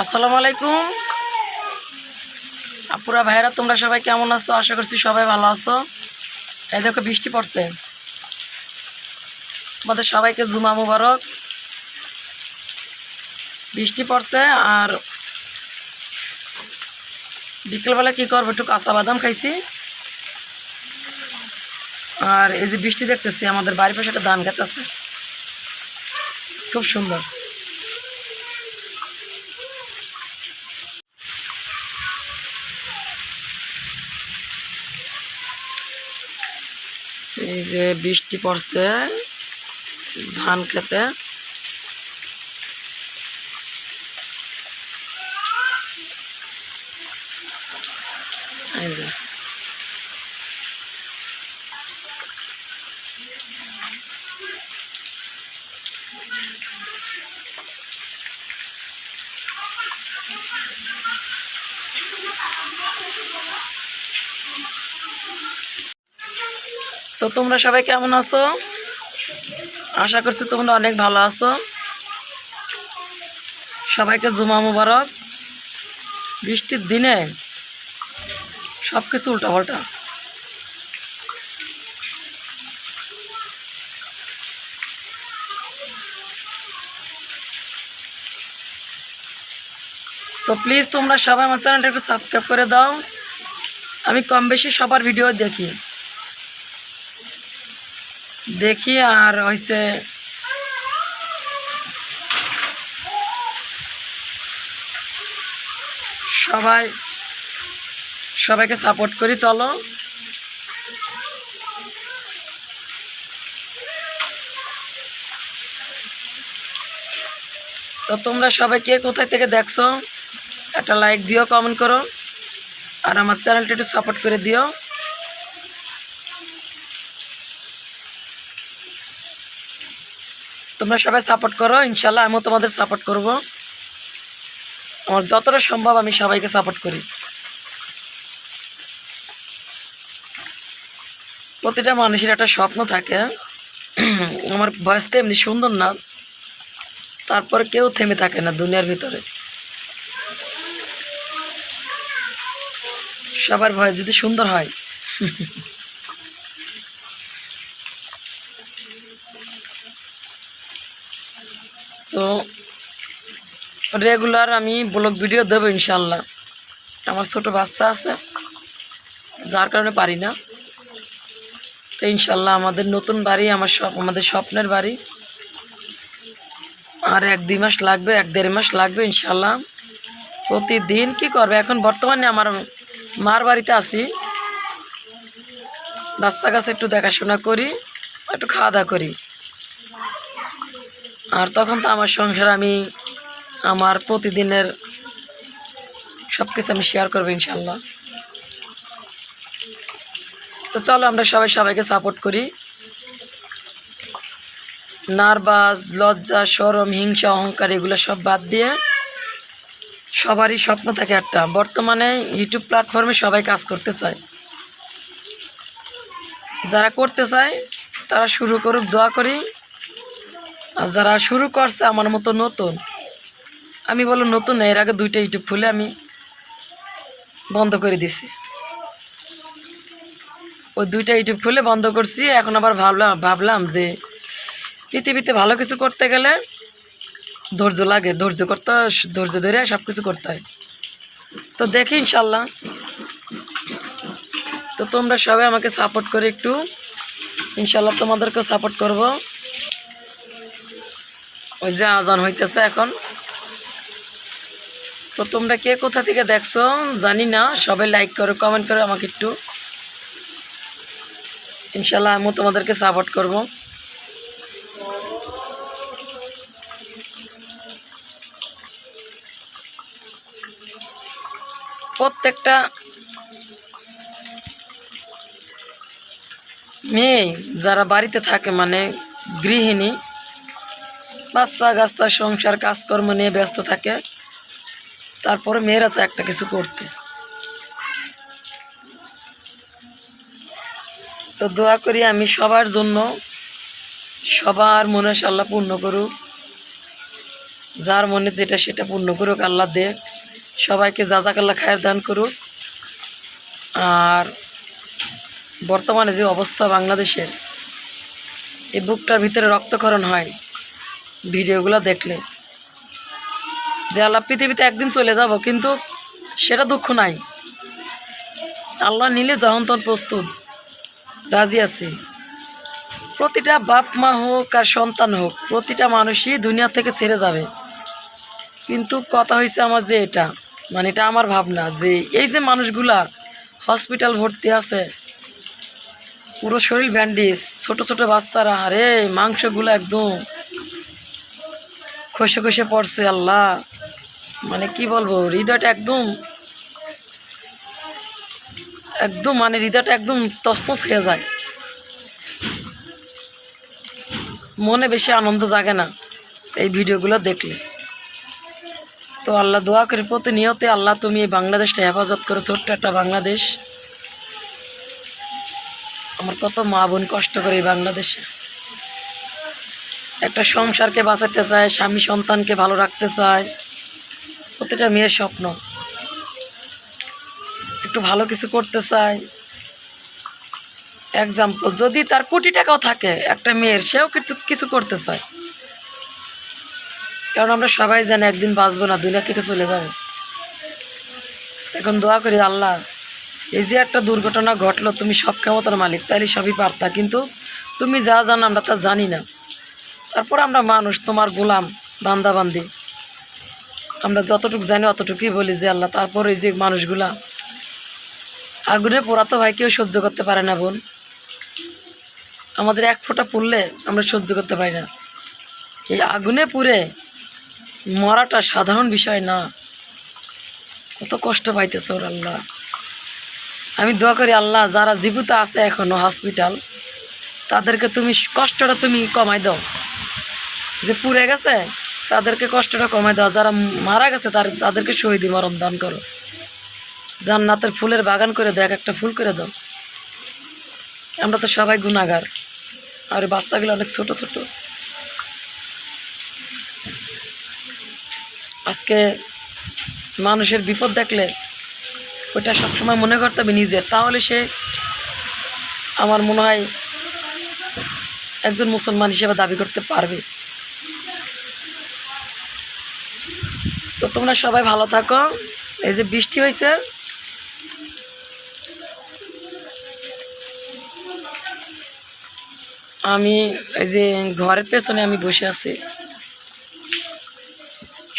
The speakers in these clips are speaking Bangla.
আসসালামু আলাইকুম। আপুরা ভাইরা তোমরা সবাই কেমন আছো? আশা করছি সবাই ভালো আছো। এই দেখো, বৃষ্টি পড়ছে। আমাদের সবাইকে জুমা মুবারক। বৃষ্টি পড়ছে আর বিকেলবেলা কী করব? একটু কাঁচা বাদাম খাইছি। আর এই যে বৃষ্টি দেখতেছি, আমাদের বাড়ির পাশে একটা ধান গাছ আছে। খুব সুন্দর। এই যে বৃষ্টি পড়ছে ধান খেতে। এই যে। তো তোমরা সবাই কেমন আছো? আশা করছি তোমরা অনেক ভালো আছো। সবাইকে জুমা মুবারক। বৃষ্টির দিনে সব কিছু উল্টা পাল্টা তো প্লিজ তোমরা সবাই আমার চ্যানেলটা একটু সাবস্ক্রাইব করে দাও। আমি কম বেশি সবার ভিডিও দেখি। দেখি আর হয়েছে সবাই, সবাইকে সাপোর্ট করি, চলো। তো তোমরা সবাই কে কোথায় থেকে দেখছ, একটা লাইক দিও কমেন্ট করো। আর আমার চ্যানেলটা একটু সাপোর্ট করে দিও। তোমরা সবাই সাপোর্ট করো ইনশাল্লাহ আমিও তোমাদের সাপোর্ট করব। আমার যতটা সম্ভব আমি সবাইকে সাপোর্ট করি। প্রতিটা মানুষের একটা স্বপ্ন থাকে। আমার বয়স তো এমনি সুন্দর না। তারপর কেউ থেমে থাকে না দুনিয়ার ভিতরে। সবার ভয় যদি সুন্দর হয়। তো রেগুলার আমি ব্লগ ভিডিও দেবো ইনশাল্লাহ আমার ছোট বাচ্চা আছে, যার কারণে পারি না। তো ইনশাল্লাহ আমাদের নতুন বাড়ি, আমার সব আমাদের স্বপ্নের বাড়ি। আর এক দুই মাস লাগবে, এক দেড় মাস লাগবে ইনশাল্লাহ প্রতিদিন কি করবে? এখন বর্তমানে আমার মার বাড়িতে আছি। বাচ্চা কাছে একটু দেখাশোনা করি, একটু খাওয়া দাওয়া করি। আর তখন তো আমার সংসার আমি, আমার প্রতিদিনের সব কিছু আমি শেয়ার করব ইনশাল্লাহ তো চলো আমরা সবাই সবাইকে সাপোর্ট করি। নার্ভাস, লজ্জা সরম হিংসা, অহংকার, এগুলো সব বাদ দিয়ে সবারই স্বপ্ন থাকে একটা। বর্তমানে ইউটিউব প্ল্যাটফর্মে সবাই কাজ করতে চায়। যারা করতে চায়, তারা শুরু করুক, দোয়া করি। আর যারা শুরু করছে আমার মতো নতুন, আমি বলো নতুন এর আগে দুইটা ইউটিউব খুলে আমি বন্ধ করে দিছি। ওই দুইটা ইউটিউব খুলে বন্ধ করছি, এখন আবার ভাবলাম ভাবলাম যে পৃথিবীতে ভালো কিছু করতে গেলে ধৈর্য লাগে, ধৈর্য করতে ধৈর্য ধরে সব কিছু করতে হয়। তো দেখি ইনশাল্লাহ তো তোমরা সবাই আমাকে সাপোর্ট করে একটু। ইনশাল্লাহ তোমাদেরকেও সাপোর্ট করব। ওই যে আজান হইতেছে এখন। তো তোমরা কে কোথা থেকে দেখছ জানি না, সবাই লাইক করো কমেন্ট করো আমাকে একটু। ইনশাল্লাহ আমিও তোমাদেরকে সাপোর্ট করব। প্রত্যেকটা মেয়ে যারা বাড়িতে থাকে মানে গৃহিণী বাচ্চা কাচ্চা, সংসার, কাজকর্ম নিয়ে ব্যস্ত থাকে। তারপরে মেয়েরা চায় একটা কিছু করতে। তো দোয়া করি আমি সবার জন্য, সবার মনে আল্লাহ পূর্ণ করুক। যার মনে যেটা সেটা পূর্ণ করুক, আল্লাহ দেখ। সবাইকে যা আল্লাহ খায়ের দান করুক। আর বর্তমানে যে অবস্থা বাংলাদেশের, এই বুকটার ভিতরে রক্তক্ষরণ হয়। ভিডিওগুলো দেখলে। যে আল্লাহ পৃথিবীতে একদিন চলে যাব, কিন্তু সেটা দুঃখ নাই। আল্লাহ নিলে যখন তখন প্রস্তুত। রাজি আছি। প্রতিটা বাপ মা হোক আর সন্তান হোক, প্রতিটা মানুষই দুনিয়া থেকে ছেড়ে যাবে। কিন্তু কথা হয়েছে আমার যে এটা মানে এটা আমার ভাবনা যে এই যে মানুষগুলা হসপিটাল ভর্তি আছে, পুরো শরীর ব্যান্ডেজ, ছোট ছোট বাচ্চারা, আরে মাংসগুলো একদম খসে খসে পড়ছে, আল্লাহ। মানে কি বলব, হৃদয়টা একদম একদম মানে হৃদয়টা একদম তস্তস হয়ে যায়। মনে বেশি আনন্দ জাগে না এই ভিডিওগুলো দেখলে। তো আল্লাহ দোয়া করে, প্রতিনিয়তে আল্লাহ তুমি এই বাংলাদেশটা হেফাজত করো, ছোট্ট একটা বাংলাদেশ। আমার কত মা বোন কষ্ট করে এই বাংলাদেশে। একটা সংসারকে বাঁচাতে চায়, স্বামী সন্তানকে ভালো রাখতে চায়, প্রতিটা মেয়ের স্বপ্ন। একটু ভালো কিছু করতে চায়। এক্সাম্পল যদি তার কোটি টাকাও থাকে একটা মেয়ের, সেও কিছু কিছু করতে চায়। কারণ আমরা সবাই জানি একদিন বাঁচবো না, দুনিয়া থেকে চলে যাবে। এখন দোয়া করি আল্লাহ, এই যে একটা দুর্ঘটনা ঘটলো, তুমি সব ক্ষমতার মালিক, চাইলে সবই পারতা, কিন্তু তুমি যা জানো আমরা তা জানি না। তারপর আমরা মানুষ, তোমার গোলাম, বান্দাবান্দি। আমরা যতটুকু জানি অতটুকুই বলি যে আল্লাহ, তারপর এই যে মানুষগুলা, আগুনে পোড়া তো ভাই কেউ সহ্য করতে পারে না বোন। আমাদের এক ফোঁটা পুড়লে আমরা সহ্য করতে পারি না। এই আগুনে পুড়ে মরাটা সাধারণ বিষয় না। কত কষ্ট পাইতেছে ওর আল্লাহ। আমি দোয়া করি আল্লাহ, যারা জীবিত আছে এখনও হসপিটাল তাদেরকে তুমি কষ্টটা তুমি কমাই দাও। যে পুড়ে গেছে, তাদেরকে কষ্টটা কমাই দাও। যারা মারা গেছে, তার তাদেরকে শহীদি মরণ দান করো। জান্নাতের ফুলের বাগান করে দাও এক একটা ফুল করে দাও। আমরা তো সবাই গুণাগার আর বাচ্চাগুলো অনেক ছোট ছোট। আজকে মানুষের বিপদ দেখলে ওইটা সবসময় মনে করতে হবে নিজের তাহলে সে আমার মনে হয় একজন মুসলমান হিসেবে দাবি করতে পারবে। তো তোমরা সবাই ভালো থাকো। এই যে বৃষ্টি হয়েছে। আমি এই যে ঘরের পেছনে আমি বসে আছি।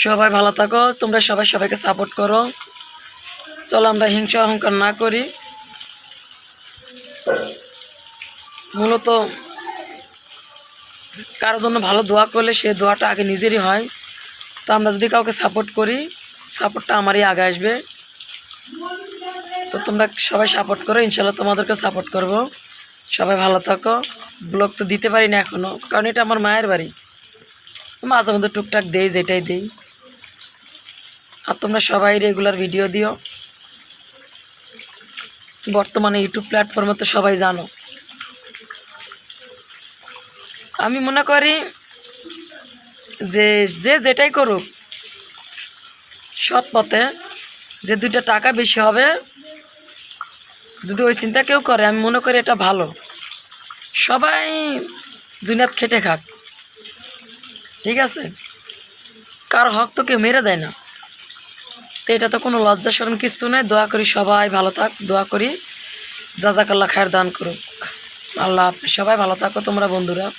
সবাই ভালো থাকো। তোমরা সবাই সবাইকে সাপোর্ট করো। চলো আমরা হিংসা অহংকার না করি। মূলত কারোর জন্য ভালো দোয়া করলে সে দোয়াটা আগে নিজেরই হয়। তো আমরা যদি কাউকে সাপোর্ট করি সাপোর্টটা আমারই আগে আসবে। তো তোমরা সবাই সাপোর্ট করো ইনশাল্লাহ তোমাদেরকে সাপোর্ট করব। সবাই ভালো থাকো। ব্লগ তো দিতে পারি না এখনও কারণ এটা আমার মায়ের বাড়ি। মাঝে মধ্যে টুকটাক দেই, যেটাই দেই। আর তোমরা সবাই রেগুলার ভিডিও দিও। বর্তমানে ইউটিউব প্ল্যাটফর্মে তো সবাই জানো। আমি মনে করি যে যে যেটাই করুক, সৎ পথে যে দুইটা টাকা বেশি হবে, যদি ওই চিন্তা কেউ করে, আমি মনে করি এটা ভালো। সবাই দুনিয়াত খেটে খাক। ঠিক আছে? কার হক তো কেউ মেরে দেয় না। তো এটা তো কোনো লজ্জা সরম কিছু নেই। দোয়া করি সবাই ভালো থাক, দোয়া করি। যা যাক আল্লাহ খায়ের দান করুক। আল্লাহ। সবাই ভালো থাকো তোমরা বন্ধুরা।